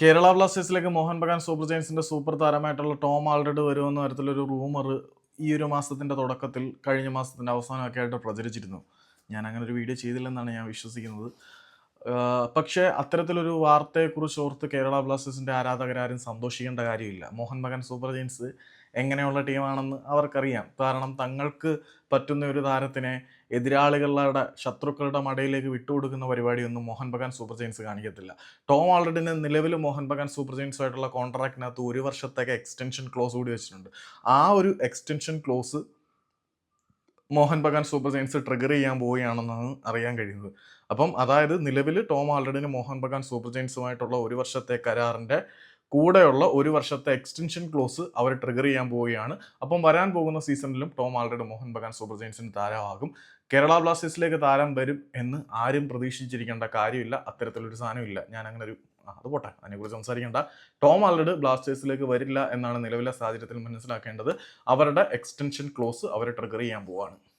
കേരള ബ്ലാസ്റ്റേഴ്സിലേക്ക് മോഹൻ ബഗാൻ സൂപ്പർ ജയൻസിന്റെ സൂപ്പർ താരമായിട്ടുള്ള ടോം ആൾറെഡ് വരുമെന്ന തരത്തിലൊരു റൂമർ ഈ ഒരു മാസത്തിന്റെ തുടക്കത്തിൽ കഴിഞ്ഞ മാസത്തിന്റെ അവസാനമൊക്കെ ആയിട്ട് പ്രചരിച്ചിരുന്നു. ഞാൻ അങ്ങനെ ഒരു വീഡിയോ ചെയ്തില്ലെന്നാണ് ഞാൻ വിശ്വസിക്കുന്നത്. പക്ഷേ അത്തരത്തിലൊരു വാർത്തയെക്കുറിച്ച് ഓർത്ത് കേരള ബ്ലാസ്റ്റേഴ്സിന്റെ ആരാധകരാരും സന്തോഷിക്കേണ്ട കാര്യമില്ല. മോഹൻ ബഗാൻ സൂപ്പർ ജെയിൻസ് എങ്ങനെയുള്ള ടീമാണെന്ന് അവർക്കറിയാം. കാരണം തങ്ങൾക്ക് പറ്റുന്ന ഒരു താരത്തിനെ എതിരാളികളുടെ ശത്രുക്കളുടെ മടയിലേക്ക് വിട്ടുകൊടുക്കുന്ന പരിപാടിയൊന്നും മോഹൻ ബഗാൻ സൂപ്പർ ജെയിൻസ് കാണിക്കത്തില്ല. ടോം ആൾറെഡിന് നിലവിൽ മോഹൻ ബഗാൻ സൂപ്പർ ജെയിൻസുമായിട്ടുള്ള കോൺട്രാക്റ്റിനകത്ത് ഒരു വർഷത്തേക്ക് എക്സ്റ്റൻഷൻ ക്ലോസ് കൂടി വെച്ചിട്ടുണ്ട്. ആ ഒരു extension clause Mohun Bagan super giants trigger ചെയ്യാൻ പോവുകയാണെന്നാണ് അറിയാൻ കഴിയുന്നത്. അപ്പം അതായത് നിലവിൽ ടോം ആൾറെഡിന് മോഹൻ ബഗാൻ സൂപ്പർ ജയൻസുമായിട്ടുള്ള ഒരു വർഷത്തെ കരാറിന്റെ കൂടെയുള്ള ഒരു വർഷത്തെ എക്സ്റ്റൻഷൻ ക്ലോസ് അവർ ട്രിഗർ ചെയ്യാൻ പോവുകയാണ്. അപ്പം വരാൻ പോകുന്ന സീസണിലും Tom Aldred Mohun Bagan super ജയൻസിന് താരമാകും. കേരള ബ്ലാസ്റ്റേഴ്സിലേക്ക് താരം വരും എന്ന് ആരും പ്രതീക്ഷിച്ചിരിക്കേണ്ട കാര്യമില്ല. അത്തരത്തിലൊരു സാധനമില്ല. ഞാൻ അങ്ങനെ ഒരു അത് പോട്ടെ. അതിനെക്കുറിച്ച് സംസാരിക്കേണ്ട. ടോം ആൾറെഡ് ബ്ലാസ്റ്റേഴ്സിലേക്ക് വരില്ല എന്നാണ് നിലവിലെ സാഹചര്യത്തിൽ മനസ്സിലാക്കേണ്ടത്. അവരുടെ എക്സ്റ്റൻഷൻ ക്ലോസ് അവരെ ട്രിഗർ ചെയ്യാൻ പോവാണ്.